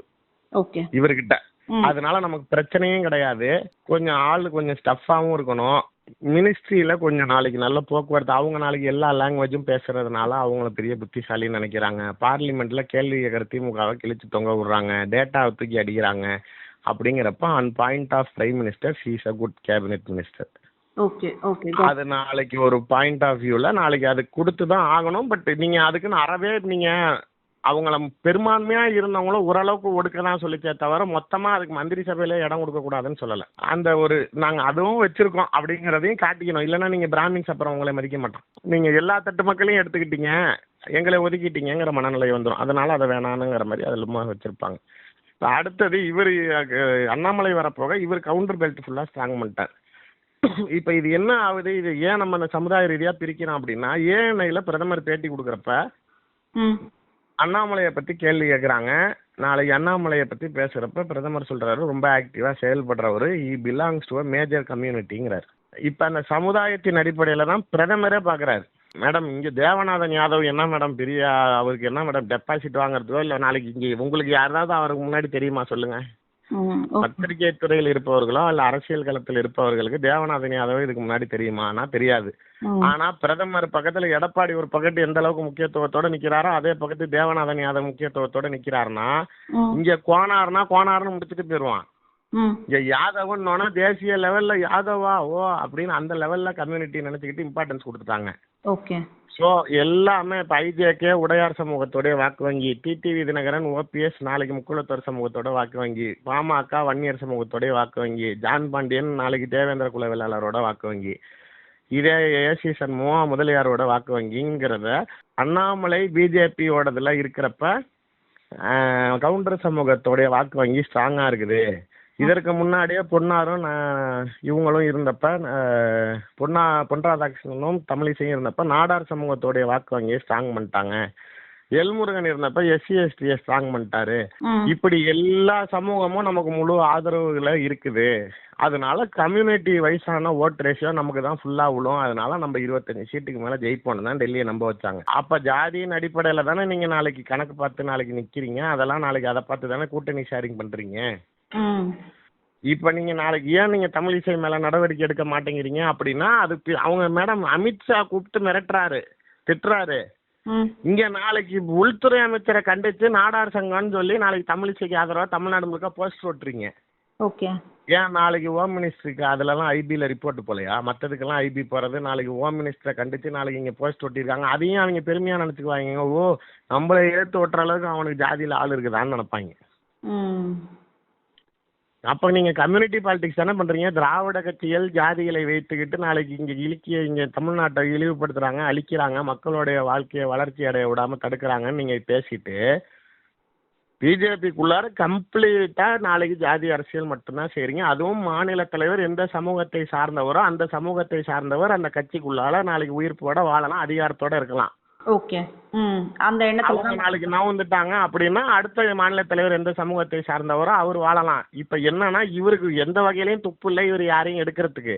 ஓகே. இவர்கிட்ட. அதனால நமக்கு பிரச்சனையும் கிடையாது. கொஞ்சம் ஆள் கொஞ்சம் ஸ்டஃப்பாகவும் இருக்கணும். மினிஸ்ட்ரியில கொஞ்சம் நாளைக்கு நல்ல போக்குவரத்து அவங்க நாளைக்கு எல்லா லாங்குவேஜும் பேசுறதுனால அவங்கள பெரிய புத்திசாலின்னு நினைக்கிறாங்க. பார்லிமெண்ட்ல கேள்வி கேட்குற திமுகவை கிழிச்சு தொங்க விடுறாங்க. டேட்டாவை தூக்கி அடிக்கிறாங்க. அப்படிங்கிறப்ப on point of prime minister she's a good cabinet minister okay okay அது நாளைக்கு ஒரு பாயிண்ட் ஆஃப் வியூல நாளைக்கு அது கொடுத்து தான் ஆகணும் பட் நீங்க அதுக்குன்னு அறவே நீங்க அவங்கள பெரும்பான்மையா இருந்தவங்களும் ஓரளவுக்கு ஒடுக்க தான் சொல்லிச்சே தவிர மொத்தமா அதுக்கு மந்திரி சபையில இடம் கொடுக்க கூடாதுன்னு சொல்லல. அந்த ஒரு நாங்க அதுவும் வச்சிருக்கோம் அப்படிங்கறதையும் காட்டிக்கணும். இல்லைன்னா நீங்க பிராமின்ஸ் அப்புறம் உங்களை மதிக்க மாட்டோம். நீங்க எல்லா தட்டு மக்களையும் எடுத்துக்கிட்டீங்க எங்களை ஒதுக்கிட்டீங்கிற மனநிலை வந்துடும் அதனால அதை வேணானுங்கிற மாதிரி அதில் வச்சிருப்பாங்க. அடுத்தது இவர் அண்ணாமலை வரப்போக இவர் கவுண்டர் பெல்ட் ஃபுல்லா ஸ்ட்ராங் பண்ணிட்டார். இப்போ இது என்ன ஆகுது? இது ஏன் நம்ம அந்த சமுதாய ரீதியா பிரிக்கிறோம் அப்படின்னா ஏஎன்ஐல பிரதமர் பேட்டி கொடுக்குறப்ப அண்ணாமலையை பத்தி கேள்வி கேட்குறாங்க நாளைக்கு அண்ணாமலையை பத்தி பேசுறப்ப பிரதமர் சொல்றாரு ரொம்ப ஆக்டிவா செயல்படுறவர். He belongs to a major கம்யூனிட்டிங்கிறார் இப்ப அந்த சமுதாயத்தின் அடிப்படையில தான் பிரதமரே பாக்குறாரு. மேடம் இங்க தேவநாதன் யாதவ் என்ன மேடம் பெரிய அவருக்கு என்ன மேடம் டெபாசிட் வாங்குறதோ இல்ல நாளைக்கு இங்க உங்களுக்கு யாராவது அவருக்கு முன்னாடி தெரியுமா சொல்லுங்க? பத்திரிகை துறையில் இருப்பவர்களோ இல்ல அரசியல் களத்தில் இருப்பவர்களுக்கு தேவநாதன் யாதவ் இதுக்கு முன்னாடி தெரியுமானா தெரியாது. ஆனா பிரதமர் பக்கத்துல எடப்பாடி ஒரு பக்கத்து எந்த அளவுக்கு முக்கியத்துவத்தோட நிக்கிறாரோ அதே பக்கத்து தேவநாதன் யாதவ் முக்கியத்துவத்தோட நிக்கிறாருன்னா இங்க கோனார்னா கோனார்னு முடிச்சுட்டு போயிருவான். இங்க யாதவன்னோனா தேசிய லெவல்ல யாதவா ஓ அப்படின்னு அந்த லெவல்ல கம்யூனிட்டி நினைச்சுக்கிட்டு இம்பார்ட்டன்ஸ் கொடுத்துட்டாங்க. ஓகே ஸோ எல்லாமே இப்போ ஐஜேகே உடையார் சமூகத்தோடைய வாக்கு வங்கி டிடிவி தினகரன் ஓபிஎஸ் நாளைக்கு முக்குளத்தோர் சமூகத்தோட வாக்கு வங்கி பாமக வன்னியர் சமூகத்தோடைய வாக்கு வங்கி ஜான் பாண்டியன் நாளைக்கு தேவேந்திர குல வேளாளரோட வாக்கு வங்கி. இதே ஏசி சண்முகம் முதலியாரோட வாக்கு வங்கிங்கிறத அண்ணாமலை பிஜேபியோடதுல இருக்கிறப்ப கவுண்டர் சமூகத்தோடைய வாக்கு வங்கி ஸ்ட்ராங்காக இருக்குது. இதற்கு முன்னாடியே பொன்னாரும் நான் இவங்களும் இருந்தப்ப பொன்னா பொன் ராதாகிருஷ்ணனும் தமிழிசையும் இருந்தப்ப நாடார் சமூகத்தோடைய வாக்கு வங்கியை ஸ்ட்ராங் பண்ணிட்டாங்க. எல்முருகன் இருந்தப்ப எஸ்சி எஸ்டியை ஸ்ட்ராங் பண்ணிட்டாரு. இப்படி எல்லா சமூகமும் நமக்கு முழு ஆதரவுல இருக்குது. அதனால கம்யூனிட்டி வைஸான ஓட் ரேஷியோ நமக்கு தான் ஃபுல்லா விழும். அதனால நம்ம இருபத்தஞ்சு சீட்டுக்கு மேல ஜெயிப்போம்னு தான் டெல்லியை நம்ப வச்சாங்க. அப்ப ஜாதியின் அடிப்படையில தானே நீங்க நாளைக்கு கணக்கு பார்த்து நாளைக்கு நிக்கிறீங்க? அதெல்லாம் நாளைக்கு அதை பார்த்து தானே கூட்டணி ஷேரிங் பண்றீங்க? இப்ப நீங்க நாளைக்கு ஏன் நீங்க தமிழிசை மேல நடவடிக்கை எடுக்க மாட்டேங்கிறீங்க அப்படின்னா அதுக்கு அவங்க மேடம் அமித்ஷா கூப்பிட்டு மிரட்டுறாரு திட்டுறாரு. இங்க நாளைக்கு உள்துறை அமைச்சரை கண்டிச்சு நாடார் சங்கம்னு சொல்லி நாளைக்கு தமிழிசைக்கு ஆதரவா தமிழ்நாடு முழுக்க போஸ்டர் ஓட்டுறீங்க ஓகே. ஏன் நாளைக்கு ஹோம் மினிஸ்ட்ரிக்கு அதுலலாம் ஐபியில் ரிப்போர்ட் போலையா? மற்றதுக்கெல்லாம் ஐபி போகிறது நாளைக்கு ஹோம் மினிஸ்டரை கண்டிச்சு நாளைக்கு இங்கே போஸ்ட் ஒட்டியிருக்காங்க. அதையும் அவங்க பெருமையாக நினச்சிக்குவாங்க. ஓ நம்மளை ஏற்று ஓட்டுற அளவுக்கு அவனுக்கு ஜாதியில் ஆள் இருக்குதான்னு நினைப்பாங்க. அப்போ நீங்கள் கம்யூனிட்டி பாலிடிக்ஸ் தானே பண்ணுறீங்க திராவிட கட்சிகள் ஜாதிகளை வைத்துக்கிட்டு நாளைக்கு இங்கே இழுக்கிய இங்கே தமிழ்நாட்டை இழிவுபடுத்துகிறாங்க அழிக்கிறாங்க மக்களுடைய வாழ்க்கையை வளர்ச்சி அடைய விடாமல் தடுக்கிறாங்கன்னு நீங்கள் பேசிட்டு பிஜேபிக்குள்ளார கம்ப்ளீட்டாக நாளைக்கு ஜாதி அரசியல் மட்டும்தான் செய்கிறீங்க அதுவும் மாநில தலைவர் எந்த சமூகத்தை சார்ந்தவரோ அந்த சமூகத்தை சார்ந்தவர் அந்த கட்சிக்குள்ளால நாளைக்கு உயிர்ப்போட வாழலாம் அதிகாரத்தோட இருக்கலாம். ஓகே. ம் அந்த எண்ணத்துல அவங்க நாளைக்கு நவுந்துட்டாங்க அப்படின்னா அடுத்த மாநில தலைவர் எந்த சமூகத்தை சார்ந்தவரோ அவர் வாழலாம். இப்ப என்னன்னா இவருக்கு எந்த வகையிலயும் துப்பு இல்லை இவர் யாரையும் எடுக்கிறதுக்கு.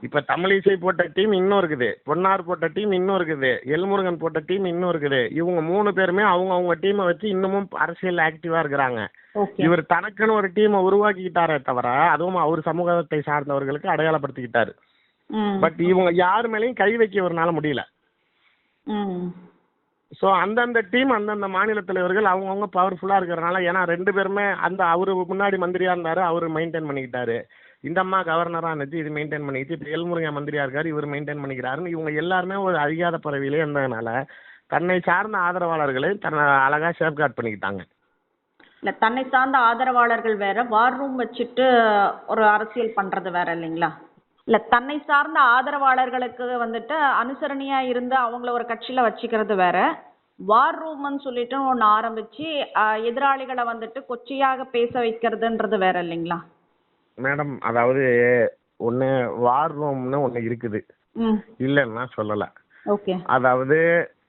இப்ப தமிழிசை போட்ட டீம் இன்னும் இருக்குது. பொன்னார் போட்ட டீம் இன்னும் இருக்குது. எல்முருகன் போட்ட டீம் இன்னும் இருக்குது. இவங்க மூணு பேருமே அவங்க அவங்க டீமை வச்சு இன்னமும் அரசியல் ஆக்டிவா இருக்கிறாங்க. இவர் தனக்குன்னு ஒரு டீமை உருவாக்கிக்கிட்டாரே தவிர அதுவும் அவர் சமூகத்தை சார்ந்தவர்களுக்கு அடையாளப்படுத்திக்கிட்டாரு. பட் இவங்க யார் மேலேயும் கை வைக்க இவரால முடியல. ஸோ அந்தந்த டீம் அந்தந்த மாநில தலைவர்கள் அவங்கவுங்க பவர்ஃபுல்லாக இருக்கிறனால ஏன்னா ரெண்டு பேருமே அந்த அவரு முன்னாடி மந்திரியா இருந்தாரு அவர் மெயின்டைன் பண்ணிக்கிட்டாரு. இந்த அம்மா கவர்னராக இருந்துச்சு இது மெயின்டைன் பண்ணிக்கிச்சு. இப்போ எல்முருகன் மந்திரியா இருக்காரு இவர் மெயின்டைன் பண்ணிக்கிறாருன்னு இவங்க எல்லாருமே ஒரு அறியாத பறவையிலே இருந்ததுனால தன்னை சார்ந்த ஆதரவாளர்களை தன்னை அழகா சேஃப்கார்ட் பண்ணிக்கிட்டாங்க. இல்ல தன்னை சார்ந்த ஆதரவாளர்கள் வேற வார் ரூம் வச்சுட்டு ஒரு அரசியல் பண்றது வேற இல்லைங்களா? இல்ல தன்னை சார்ந்த ஆதரவாளர்களுக்கு வந்துட்டு அனுசரணையா இருந்து அவங்கள ஒரு கட்சியில வச்சுக்கிறது வேற. வார் ரூம்னு சொல்லிட்டு ஒன்னு ஆரம்பிச்சு எதிராளிகளை வந்துட்டு கொச்சையாக பேச வைக்கிறதுன்றது வேற இல்லைங்களா? மேடம் அதாவது ஒன்று வார் ரூம்னு ஒன்று இருக்குது. இல்லைன்னா சொல்லலை. ஓகே. அதாவது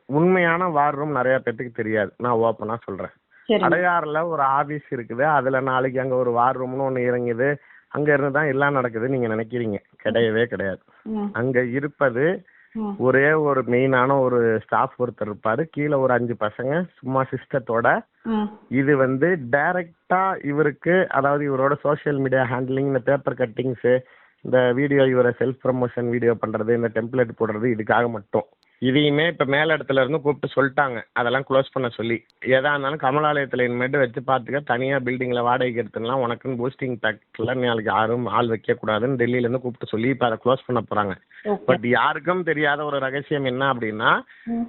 உண்மையான வார் ரூம் நிறைய பேத்துக்கு தெரியாது. நான் ஓப்பனாக சொல்கிறேன் சரி அடையாறுல ஒரு ஆபீஸ் இருக்குது. அதுல நாளைக்கு அங்க ஒரு வார் ரூம்னு ஒண்ணு இறங்குது. அங்க இருந்து தான் எல்லாம் நடக்குது நீங்க நினைக்கிறீங்க. கிடையவே கிடையாது. அங்க இருப்பது ஒரே ஒரு மெயினான ஒரு ஸ்டாஃப் ஒருத்தர் இருப்பாரு. கீழே ஒரு அஞ்சு பசங்க சும்மா சிஸ்டத்தோட இது வந்து டைரக்டா இவருக்கு அதாவது இவரோட சோஷியல் மீடியா ஹேண்ட்லிங் இந்த பேப்பர் கட்டிங்ஸ் இந்த வீடியோ இவரை செல்ஃப் ப்ரமோஷன் வீடியோ பண்றது இந்த டெம்ப்ளேட் போடுறது இதுக்காக மட்டும். இதையுமே இப்ப மேல இடத்துல இருந்து கூப்பிட்டு சொல்லிட்டாங்க. அதெல்லாம் க்ளோஸ் பண்ண சொல்லி. எதா இருந்தாலும் கமலாலயத்துல இனிமேட்டு வச்சு பார்த்துக்க. தனியா பில்டிங்ல வாடகைக்கு எடுத்துலாம் உனக்குன்னு பூஸ்டிங் பேக்ல நாளைக்கு யாரும் ஆள் வைக்க கூடாதுன்னு டெல்லியில இருந்து கூப்பிட்டு சொல்லி இப்ப அதை க்ளோஸ் பண்ண போறாங்க. பட் யாருக்கும் தெரியாத ஒரு ரகசியம் என்ன அப்படின்னா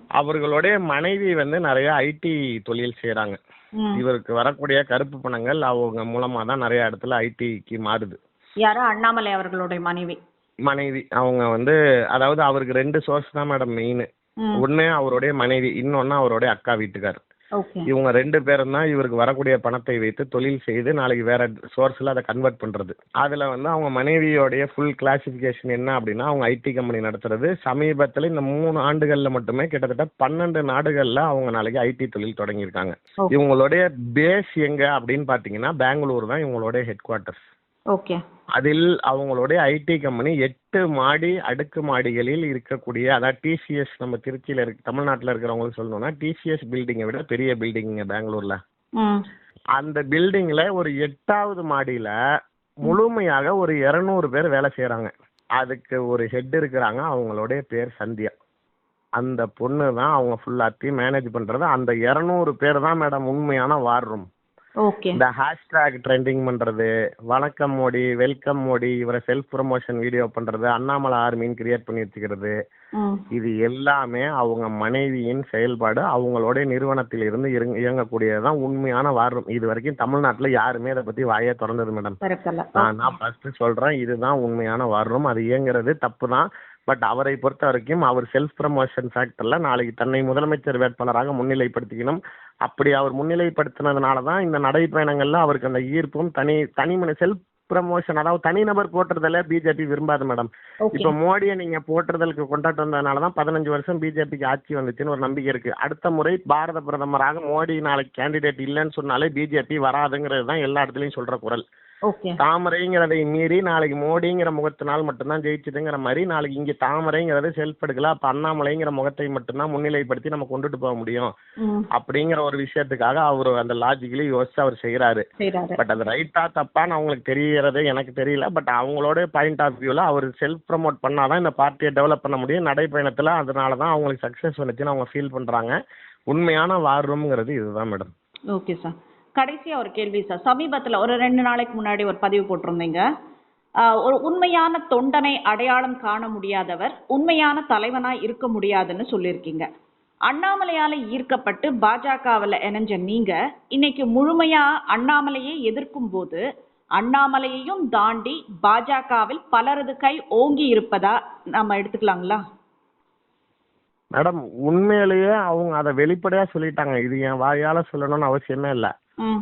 அவர்களுடைய மனைவி வந்து நிறைய ஐடி தொழில் செய்றாங்க. ம். இவருக்கு வரக்கூடிய கருப்பு பணங்கள் அவங்க மூலமா தான் நிறைய இடத்துல ஐடிக்கு மாறுது. யாரோ அண்ணாமலை அவர்களுடைய மனைவி. மனைவி அவங்க வந்து அதாவது அவருக்கு ரெண்டு சோர்ஸ் தான் மேடம் மெயின் ஒண்ணு அவருடைய மனைவி இன்னொன்னு அவருடைய அக்கா வீட்டுக்கார் இவங்க ரெண்டு பேரும் தான் இவருக்கு வரக்கூடிய பணத்தை வைத்து தொழில் செய்து நாளைக்கு வேற சோர்ஸ்ல அதை கன்வெர்ட் பண்றது. அதுல வந்து அவங்க மனைவியோடைய ஃபுல் கிளாசிஃபிகேஷன் என்ன அப்படின்னா அவங்க ஐடி கம்பெனி நடத்துறது. சமீபத்துல இந்த மூணு ஆண்டுகள்ல மட்டுமே கிட்டத்தட்ட பன்னெண்டு நாடுகள்ல அவங்க நாளைக்கு ஐடி தொழில் தொடங்கியிருக்காங்க. இவங்களுடைய பேஸ் எங்க அப்படின்னு பாத்தீங்கன்னா பெங்களூர் தான் இவங்களுடைய ஹெட் குவார்ட்டர்ஸ் ஓகே. அதில் அவங்களுடைய ஐடி கம்பெனி எட்டு மாடி அடுக்கு மாடிகளில் இருக்கக்கூடிய அதாவது டிசிஎஸ் நம்ம திருச்சியில் இருக்கு தமிழ்நாட்டில் இருக்கிறவங்களுக்கு சொல்லணும்னா டிசிஎஸ் பில்டிங்கை விட பெரிய பில்டிங்க பெங்களூர்ல. அந்த பில்டிங்ல ஒரு எட்டாவது மாடியில முழுமையாக ஒரு இரநூறு பேர் வேலை செய்றாங்க. அதுக்கு ஒரு ஹெட் இருக்கிறாங்க அவங்களுடைய பேர் சந்தியா. அந்த பொண்ணு தான் அவங்க ஃபுல்லாத்தையும் மேனேஜ் பண்றது. அந்த இரநூறு பேர் தான் மேடம் உண்மையான வார் ரூம் இந்த ஹேஷ்டேக் ட்ரெண்டிங் பண்றது வணக்கம் மோடி வெல்கம் மோடி இவரை செல்ஃப் ப்ரமோஷன் வீடியோ பண்றது அண்ணாமலை ஆர்மின்னு கிரியேட் பண்ணி வச்சுக்கிறது. இது எல்லாமே அவங்க மனைவியின் செயல்பாடு அவங்களுடைய நிறுவனத்தில் இருந்து இயங்க- இயங்கக்கூடியதுதான் உண்மையான வாரம் இது வரைக்கும் தமிழ்நாட்டுல யாருமே இதை பத்தி வாயே திறந்தது மேடம் நான் ஃபர்ஸ்ட் சொல்றேன் இதுதான் உண்மையான வாரம் அது இயங்குறது தப்பு தான் பட் அவரை பொறுத்த வரைக்கும் அவர் செல்ஃப் ப்ரமோஷன் ஃபேக்டர்ல நாளைக்கு தன்னை முதலமைச்சர் வேட்பாளராக முன்னிலைப்படுத்திக்கணும். அப்படி அவர் முன்னிலைப்படுத்தினதுனால தான் இந்த நடைப்பயணங்கள்ல அவருக்கு அந்த ஈர்ப்பும் தனி தனி செல்ஃப் ப்ரமோஷன் அதாவது தனிநபர் போட்டுறதுல பிஜேபி விரும்பாது மேடம் இப்ப மோடியை நீங்க போட்டுறதுக்கு கொண்டாட்டு வந்ததுனால தான் பதினஞ்சு வருஷம் பிஜேபிக்கு ஆட்சி வந்துச்சுன்னு ஒரு நம்பிக்கை இருக்கு. அடுத்த முறை பாரத பிரதமராக மோடி நாளைக்கு கேண்டிடேட் இல்லைன்னு சொன்னாலே பிஜேபி வராதுங்கிறது தான் எல்லா இடத்துலயும் சொல்ற குரல். தாமரைங்கிறதை மீறி நாளைக்கு மோடிங்கிற முகத்தினால் மட்டும்தான் ஜெயிச்சதுங்கிற மாதிரி நாளைக்கு இங்க தாமரைங்கிறது செல்ஃப் எடுக்கல அப்ப அண்ணாமலைங்கிற முகத்தை மட்டும்தான் முன்னிலைப்படுத்தி நம்ம கொண்டுட்டு போக முடியும். அப்படிங்கிற ஒரு விஷயத்துக்காக அவர் அந்த லாஜிக்கலி யோசிச்சு அவர் செய்யறாரு பட் அது ரைட்டா தப்பான்னு அவங்களுக்கு தெரியறது எனக்கு தெரியல. பட் அவங்களோட பாயிண்ட் ஆஃப் வியூல அவர் செல்ஃப் ப்ரமோட் பண்ணாதான் இந்த பார்ட்டியை டெவலப் பண்ண முடியும். நடைப்பயணத்துல அதனால தான் அவங்களுக்கு சக்சஸ் வந்துச்சுன்னு அவங்க ஃபீல் பண்றாங்க. உண்மையான வார் ரூம்ங்கிறது இதுதான் மேடம் ஓகே சார் கடைசியா ஒரு கேள்வி சார். சமீபத்துல ஒரு ரெண்டு நாளைக்கு முன்னாடி ஒரு பதிவு போட்டிருந்தீங்க. ஒரு உண்மையான தொண்டனை அடையாளம் காண முடியாதவர் உண்மையான தலைவனா இருக்க முடியாதுன்னு சொல்லியிருக்கீங்க. அண்ணாமலையால ஈர்க்கப்பட்டு பாஜகவில் இணைஞ்ச நீங்க இன்னைக்கு முழுமையா அண்ணாமலையை எதிர்க்கும் போது அண்ணாமலையையும் தாண்டி பாஜகவில் பலரது கை ஓங்கி இருப்பதா நம்ம எடுத்துக்கலாங்களா? மேடம் உண்மையிலேயே அவங்க அதை வெளிப்படையா சொல்லிட்டாங்க. இது என் வாயால சொல்லணும்னு அவசியமே இல்லை.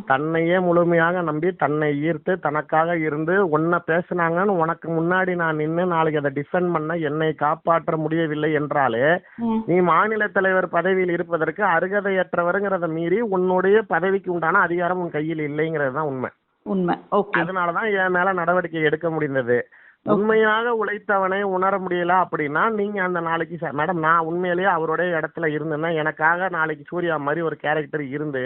தன்னையே முழுமையாக நம்பி தன்னை ஈர்த்து தனக்காக இருந்து உன்னை பேசுனாங்கன்னு உனக்கு முன்னாடி நான் நின்று நாளைக்கு அதை டிஃபெண்ட் பண்ண என்னை காப்பாற்ற முடியவில்லை என்றாலே நீ மாநில தலைவர் பதவியில் இருப்பதற்கு அருகதையற்றவருங்கிறத மீறி உன்னுடைய பதவிக்கு உண்டான அதிகாரம் உன் கையில் இல்லைங்கிறது தான் உண்மை. உண்மை. ஓகே. அதனாலதான் என் மேல நடவடிக்கை எடுக்க முடிந்தது. உண்மையாக உழைத்தவனை உணர முடியல அப்படின்னா நீங்க அந்த நாளைக்கு மேடம் நான் உண்மையிலேயே அவருடைய இடத்துல இருந்தேன்னா எனக்காக நாளைக்கு சூர்யா மாதிரி ஒரு கேரக்டர் இருந்து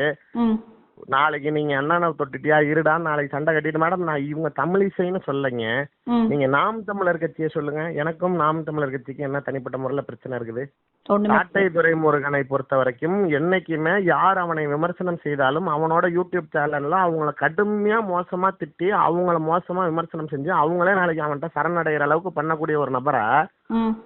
நாளைக்கு நீங்க அண்ணனை தொட்டுட்டியா? இருடா நாளைக்கு சண்டை கட்டிட்டு. மேடம் நான் இவங்க தமிழிசைன்னு சொல்லலைங்க. ம். நீங்க நாம் தமிழர் கட்சியை சொல்லுங்க. எனக்கும் நாம் தமிழர் கட்சிக்கும் என்ன தனிப்பட்ட முறையில் பிரச்சனை இருக்குது? ஒண்ணுமே சாட்டை துரைமுருகனை பொறுத்த வரைக்கும் என்னைக்குமே யார் அவனை விமர்சனம் செய்தாலும் அவனோட யூடியூப் சேனல்ல அவங்கள கடுமையா மோசமா திட்டி அவங்கள மோசமா விமர்சனம் செஞ்சு அவங்களே நாளைக்கு அவன்கிட்ட சரணடைகிற அளவுக்கு பண்ணக்கூடிய ஒரு நபரை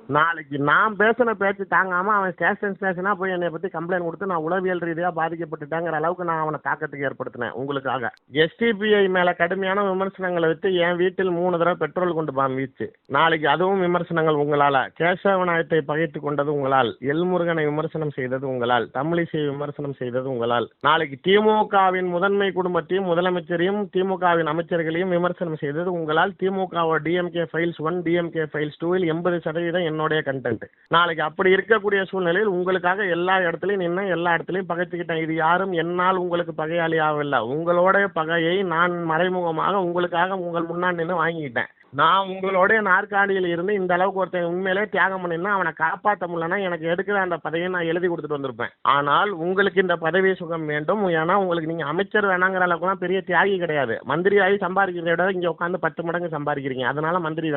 நாளைக்கு நான் பேசின பேச்சு தாங்காம அவன் ஸ்டேஷன் ஸ்டேஷனா போய் என்னை பத்தி கம்ப்ளைண்ட் கொடுத்து நான் உளவியல் ரீதியா பாதிக்கப்பட்டுட்டேங்கிற அளவுக்கு நான் அவனை தாக்கத்துக்கு ஏற்படுத்தினேன் உங்களுக்காக. எஸ்டிபிஐ மேல கடுமையான விமர்சனங்களை விட்டு என் வீட்டில் மூணு தடவை பெட்ரோல் கொண்டு பாம்பிச்சு நாளைக்கு அதுவும் விமர்சனங்கள் உங்களால. கேசவநாயத்தை பகைத்து கொண்டது உங்களால். எல்முருகனை விமர்சனம் செய்தது உங்களால். தமிழிசை விமர்சனம் செய்தது உங்களால். நாளைக்கு திமுகவின் முதன்மை குடும்பத்தையும் முதலமைச்சரையும் திமுகவின் அமைச்சர்களையும் விமர்சனம் செய்தது உங்களால். DMK DMK files one DMK files டூவில் எண்பது சதவீதம் என்னுடைய கண்டென்ட் நாளைக்கு அப்படி இருக்கக்கூடிய சூழ்நிலையில் உங்களுக்காக எல்லா இடத்துலையும் நின்று எல்லா இடத்துலையும் பகைச்சுக்கிட்டேன். இது யாரும் என்னால் உங்களுக்கு பகையாளி ஆகவில்லை உங்களோட பகையை நான் மறைமுகமாக உங்களுக்காக உங்கள் முன்னாடி நின்று வாங்கிக்கிட்டேன். நான் உங்களுடைய நாற்காலியில் இருந்து இந்த அளவுக்கு ஒருத்தன் உண்மையிலே தியாகம் பண்ணினா அவனை காப்பாற்ற முடியலன்னா எனக்கு எடுக்கிற அந்த பதவியை நான் எழுதி கொடுத்துட்டு வந்திருப்பேன். ஆனால் உங்களுக்கு இந்த பதவி சுகம் வேண்டும். ஏன்னா உங்களுக்கு நீங்க அமைச்சர் வேணாங்கிற அளவுக்குலாம் பெரிய தியாகி கிடையாது. மந்திரி ஆகி சம்பாதிக்கிறத விட இங்க உட்காந்து பத்து மடங்கு சம்பாதிக்கிறீங்க. அதனால மந்திரி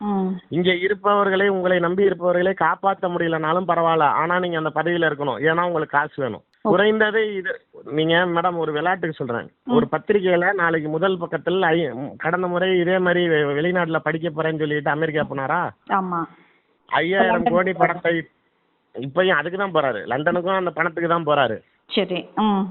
ம் இங்க இருப்பவர்களை உங்களை நம்பி இருப்பவர்களை காப்பாற்ற முடியலனாலும் பரவாயில்ல. ஆனா நீங்க அந்த பதவியில இருக்கணும். ஏன்னா உங்களுக்கு காசு வேணும். குறைந்தது இது நீங்க மேடம் ஒரு விளையாட்டுக்கு சொல்றேன். ஒரு பத்திரிகையில நாளைக்கு முதல் பக்கத்தில் கடந்த முறை இதே மாதிரி வெ- வெளிநாட்டுல படிக்க போறேன்னு சொல்லிட்டு அமெரிக்கா போனாரா? ஆமா. ஐயாயிரம் கோடி பணத்தை இப்பயும் அதுக்கு தான் போறாரு. லண்டனுக்கும் அந்த பணத்துக்கு தான் போறாரு. சரி ம்.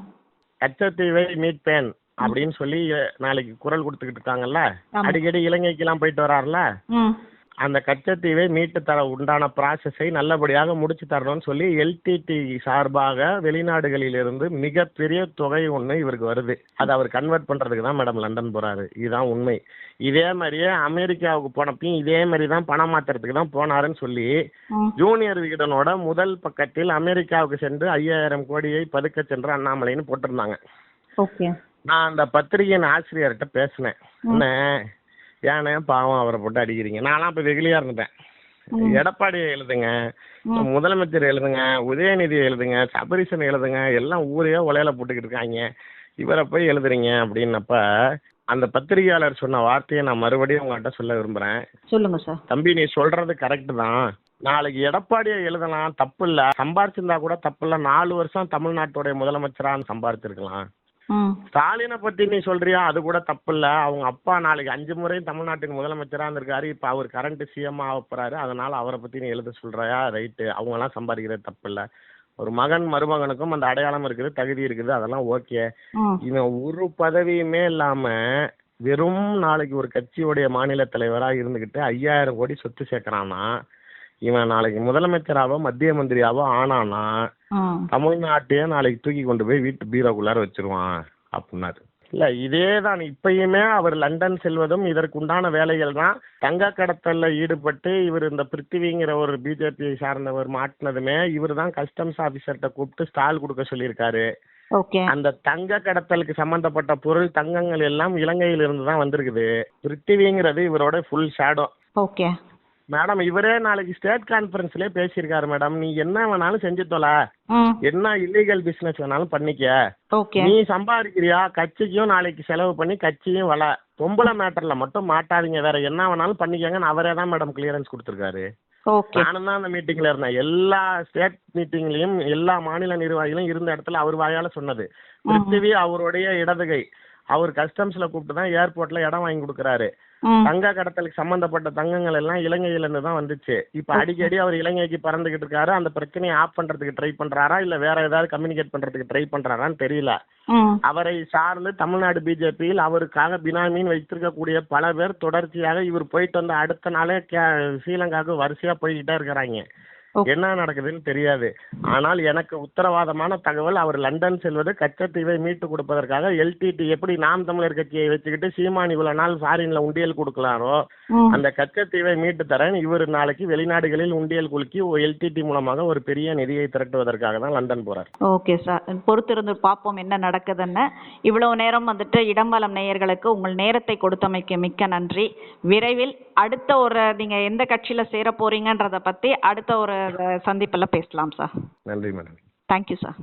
கச்சத்தீவை மீட்பேன் அப்படின்னு சொல்லி நாளைக்கு குரல் கொடுத்துக்கிட்டு இருக்காங்கல்ல? ஆமா. அடிக்கடி இலங்கைக்கெல்லாம் போயிட்டு வராருல ம். அந்த கச்சத்தீவை மீட்டு தர உண்டான ப்ராசஸை நல்லபடியாக முடிச்சு தரணும்னு சொல்லி எல்டிடி சார்பாக வெளிநாடுகளிலிருந்து மிகப்பெரிய தொகை ஒன்று இவருக்கு வருது. அதை அவர் கன்வெர்ட் பண்ணுறதுக்கு தான் மேடம் லண்டன் போகிறாரு இதுதான் உண்மை. இதே மாதிரியே அமெரிக்காவுக்கு போனப்பையும் இதே மாதிரி தான் பணம் மாத்துறதுக்கு தான் போனாருன்னு சொல்லி ஜூனியர் விகடனோட முதல் பக்கத்தில் அமெரிக்காவுக்கு சென்று ஐயாயிரம் கோடியை பதுக்க சென்று அண்ணாமலைன்னு போட்டிருந்தாங்க. ஓகே. நான் அந்த பத்திரிகையின் ஆசிரியர்கிட்ட பேசினேன். ஏனே பாவம் அவரை போட்டு அடிக்கிறீங்க. நான்லாம் இப்போ வெகுளியாக இருந்துட்டேன். எடப்பாடியை எழுதுங்க முதலமைச்சர் எழுதுங்க உதயநிதி எழுதுங்க சபரிசன் எழுதுங்க எல்லாம் ஊரையே உலையில போட்டுக்கிட்டு இருக்காங்க. இவரை போய் எழுதுறீங்க அப்படின்னப்ப அந்த பத்திரிகையாளர் சொன்ன வார்த்தையை நான் மறுபடியும் உங்கள்கிட்ட சொல்ல விரும்புகிறேன் சொல்லுங்க சார். தம்பி நீ சொல்றது கரெக்டு தான். நாளைக்கு எடப்பாடியை எழுதலாம் தப்பு இல்லை. சம்பாரிச்சிருந்தா கூட தப்பு இல்லை. நாலு வருஷம் தமிழ்நாட்டுடைய முதலமைச்சரான்னு சம்பாரிச்சிருக்கலாம். ஸ்டாலினை பத்தி நீ சொல்றியா? அது கூட தப்பு இல்ல அவங்க அப்பா நாளைக்கு அஞ்சு முறை தமிழ்நாட்டின் முதலமைச்சரா இருந்திருக்காரு. இப்ப அவர் கரண்ட் சிஎம் ஆக போறாரு. அதனால அவரை பத்தி நீ எழுத சொல்றியா? ரைட்டு அவங்க எல்லாம் சம்பாதிக்கிறது தப்பு இல்ல ஒரு மகன் மருமகனுக்கும் அந்த அடையாளம் இருக்குது தகுதி இருக்குது. அதெல்லாம் ஓகே இவன் ஒரு பதவியுமே இல்லாம வெறும் நாளைக்கு ஒரு கட்சியுடைய மாநில தலைவரா இருந்துகிட்டு ஐயாயிரம் கோடி சொத்து சேர்க்கறானா இவன் நாளைக்கு முதலமைச்சராவோ மத்திய மந்திரியாவோ ஆனானா தமிழ்நாட்டையே நாளைக்கு தூக்கி கொண்டு போய் வீட்டு பீரோக்குள்ளார வச்சிருவான் அப்படின்னாரு இல்ல இதே தான் இப்பயுமே அவர் லண்டன் செல்வதும் இதற்குண்டான வேலைகள் தான் தங்க கடத்தல்ல ஈடுபட்டு இவர் இந்த பிருத்திவிங்கிற ஒரு பிஜேபியை சார்ந்தவர் மாட்டினதுமே இவர் தான் கஸ்டம்ஸ் ஆபீசர்கிட்ட கூப்பிட்டு ஸ்டால் கொடுக்க சொல்லியிருக்காரு. அந்த தங்க கடத்தலுக்கு சம்பந்தப்பட்ட பொருள் தங்கங்கள் எல்லாம் இலங்கையிலிருந்து தான் வந்திருக்குது. பிருத்திவிங்கிறது இவரோட ஃபுல் ஷேடோ மேடம் இவரே நாளைக்கு ஸ்டேட் கான்ஃபரன்ஸ்லயே பேசியிருக்காரு மேடம் நீ என்ன வேணாலும் செஞ்சு தொலை. என்ன இல்லீகல் பிசினஸ் வேணாலும் பண்ணிக்க. நீ சம்பாதிக்கிறியா? கட்சிக்கும் நாளைக்கு செலவு பண்ணி கட்சியும் வள. பொம்பளை மேட்டர்ல மட்டும் மாட்டாதீங்க. வேற என்ன வேணாலும் பண்ணிக்கங்கன்னு அவரே தான் மேடம் கிளியரன்ஸ் கொடுத்துருக்காரு. நானும் தான் அந்த மீட்டிங்ல இருந்தேன். எல்லா ஸ்டேட் மீட்டிங்லயும் எல்லா மாநில நிர்வாகிகளும் இருந்த இடத்துல அவர் வாயால சொன்னது. பிருத்திவி அவருடைய இடதுகை. அவர் கஸ்டம்ஸ்ல கூப்பிட்டு தான் ஏர்போர்ட்ல இடம் வாங்கி கொடுக்குறாரு. தங்க கடத்தலுக்கு சம்பந்தப்பட்ட தங்கங்கள் எல்லாம் இலங்கையில இருந்து தான் வந்துச்சு. இப்ப அடிக்கடி அவர் இலங்கைக்கு பறந்துகிட்டு இருக்காரு. அந்த பிரச்சனையை ஆஃப் பண்றதுக்கு ட்ரை பண்றாரா? இல்ல வேற ஏதாவது கம்யூனிகேட் பண்றதுக்கு ட்ரை பண்றாரான்னு தெரியல. அவரை சார்ந்து தமிழ்நாடு பிஜேபியில் அவருக்காக பினாமின்னு வைத்திருக்கக்கூடிய பல பேர் தொடர்ச்சியாக இவர் போயிட்டு வந்த அடுத்த நாளே ஸ்ரீலங்காவுக்கு வரிசையா போய்கிட்டே இருக்கிறாங்க. என்ன நடக்குதுன்னு தெரியாது. ஆனால் எனக்கு உத்தரவாதமான தகவல் அவர் லண்டன் செல்வது கச்சத்தீவை மீட்டு கொடுப்பதற்காக எல்டிடி எப்படி நாம் தமிழர் கட்சியை வச்சுக்கிட்டு சீமான் இவ்வளவு நாள் ஃபாரின்ல உண்டியல் கொடுக்கலாரோ அந்த கச்சத்தீவை மீட்டு தரேன். இவர் நாளைக்கு வெளிநாடுகளில் உண்டியல் குலுக்கி எல்டிடி மூலமாக ஒரு பெரிய நிதியை திரட்டுவதற்காக தான் லண்டன் போறார். ஓகே சார் பொறுத்திருந்து பார்ப்போம் என்ன நடக்குதுன்னு. இவ்வளவு நேரம் வந்துட்டு இடம்பலம் நேயர்களுக்கு உங்கள் நேரத்தை கொடுத்தமைக்கு மிக்க நன்றி. விரைவில் அடுத்த ஒரு நீங்க எந்த கட்சியில சேர போறீங்கன்றத பத்தி அடுத்த ஒரு சந்திப்பில் பேசலாம் சார் நன்றி மேடம் தேங்க்யூ சார்